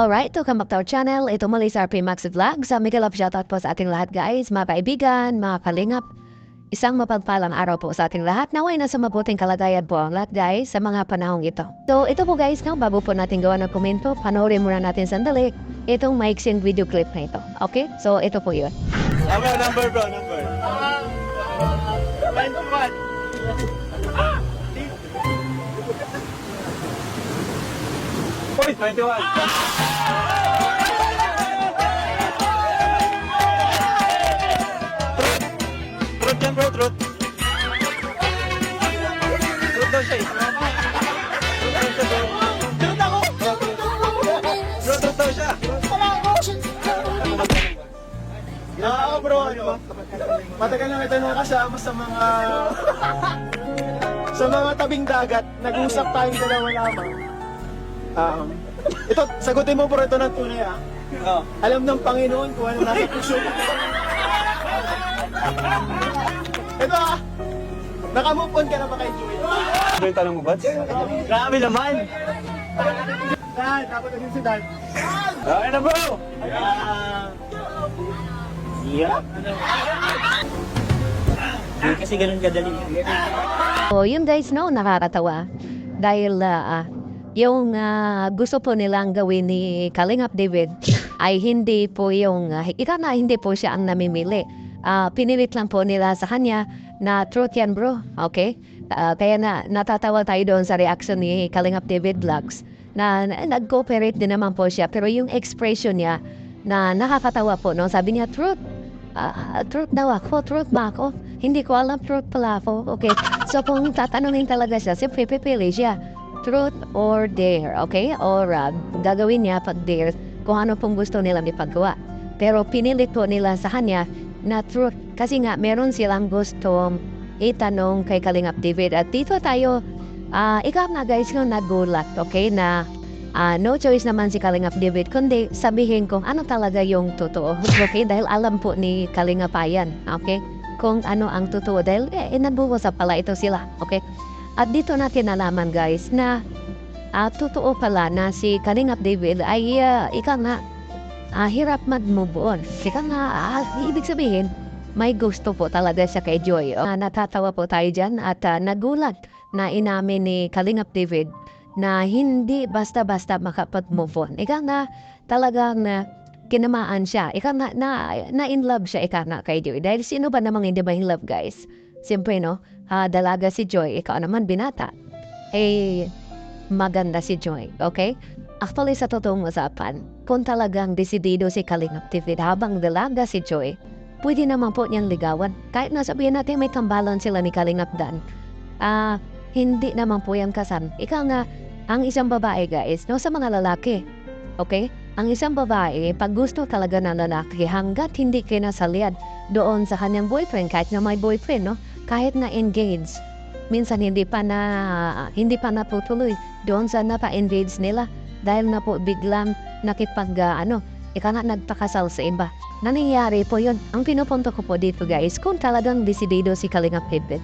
Alright, welcome back to our channel. Ito muli sa RP Max Vlog. Sa Miguel Up shoutout po sa ating lahat guys, mga kaibigan, mga kalingap. Isang mapagpalang araw po sa ating lahat. Naway na sa mabuting kalagayan po ang lahat guys sa mga panahong ito. So ito po guys, no, bago po natin gawa ng komento, panoorin muna natin sandali itong maiksing video clip na ito. Okay? So ito po yun. Number, number bro, number. One to one. Uy, 21. Truth. Yan bro, truth. Truth daw siya eh. Truth daw siya bro. Truth ako! Bro, truth daw siya. Oo bro, ano? Matagal na kita nung kasama sa mga sa mga tabing dagat. Nag-usap tayong dalawa lamang. Um, ito, sagutin mo bro ito ng tunay ah. Oh. Alam ng Panginoon kung ano nasa puso mo. ito ah. Nakamove on ka na ba kay Joy? Ano yung tanong mo, Bats? Grabe naman! Dan, dapat naging si Dan. Okay na bro! Ah, Yeah. Hindi kasi ganun kadali. So yun guys, no, nakakatawa. Dahil ah, ah, yung ah, gusto po nilang gawin ni Kalingap David ay hindi po yung, uh, ika na hindi po siya ang namimili. Ah, pinilit lang po nila sa kanya na truth yan bro, okay? Ah, kaya na natatawa tayo doon sa reaction ni Kalingap David Vlogs na, na nag-cooperate din naman po siya pero yung expression niya na nakakatawa po no sabi niya truth Ah, truth daw ako, truth ba ako? Hindi ko alam, truth pala ako. Okay, so kung tatanungin talaga siya, siyempre pipili siya. Truth or dare, okay? Or uh, gagawin niya pag dare kung ano pong gusto nilang ipagawa. Pero pinilit po nila sa kanya na truth. Kasi nga, meron silang gusto itanong kay Kalingap David. At dito tayo, ah ikaw na guys yung nagulat, okay? Na Ah, no choice naman si Kalingap David, kundi sabihin ko ano talaga yung totoo. Okay? Dahil alam po ni Kalingapayan, okay? Kung ano ang totoo. Dahil eh, nabuwasa pala ito sila, okay? At dito natin nalaman guys na ah, totoo pala na si Kalingap David ay uh, ika nga ah, hirap mag-move on. Ika nga, ah, ibig sabihin, may gusto po talaga siya kay Joy. Ah, natatawa po tayo dyan at ah, nagulat na inamin ni Kalingap David na hindi basta-basta makapag-move on. Ika nga talagang na kinamaan siya. Ika nga na, na in love siya ika nga kay Joy. Dahil sino ba namang hindi ba in love guys? Siyempre no, ah, dalaga si Joy, ikaw naman binata. Eh, maganda si Joy, okay? Actually, sa totoong usapan, kung talagang desidido si Kalingap TV habang dalaga si Joy, pwede naman po niyang ligawan. Kahit na sabihin natin may tambalan sila ni Kalingap Dan, ah, hindi naman po yan kasan. Ika nga, ang isang babae guys, no, sa mga lalaki, okay? Ang isang babae, pag gusto talaga ng lalaki, hanggat hindi kinasaliad doon sa kanyang boyfriend, kahit na may boyfriend, no? Kahit na engaged, minsan hindi pa na hindi pa naputuloy doon sa napa-engage nila dahil na po biglang nakipag ah, ano ika nga nagpakasal sa iba. Nangyayari po yun. Ang pinupunto ko po dito guys, kung talagang desidido si Kalingap Pipit,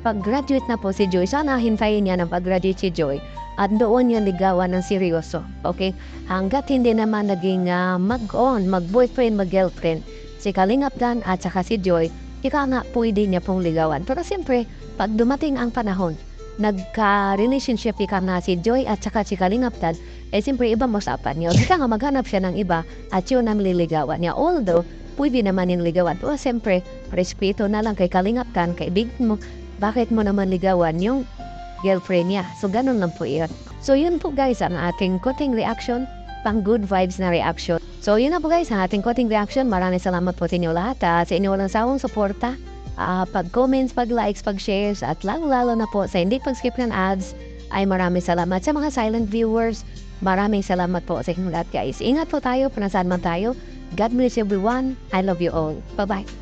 pag-graduate na po si Joy, sana hintayin niya ng pag-graduate si Joy at doon niya ligawan ng seryoso. Okay? Hanggat hindi naman naging ah, mag-on, mag-boyfriend, mag-girlfriend, si Kalingap Dan at saka si Joy, ika nga pwede niya pong ligawan. Pero siyempre, pag dumating ang panahon, nagka-relationship ika na si Joy at saka si Kalingap Dan, eh siyempre iba mo usapan niya. Ika nga maghanap siya ng iba at yun ang liligawan niya. Although, pwede naman yung ligawan. Pero siyempre, respeto na lang kay Kalingap Dan, kaibigan mo, bakit mo naman ligawan yung girlfriend niya. So, ganun lang po yun. So, yun po guys, ang ating kuting reaction, pang good vibes na reaction. So, yun na po guys, ang ating kuting reaction. Maraming salamat po sa inyo lahat ah, sa inyo walang sawang suporta. ah, pag-comments, pag-likes, pag-shares, at lalo-lalo na po sa hindi pag-skip ng ads, ay maraming salamat sa mga silent viewers. Maraming salamat po sa inyong lahat guys. Ingat po tayo, panasaan man tayo. God bless everyone. I love you all. Bye-bye.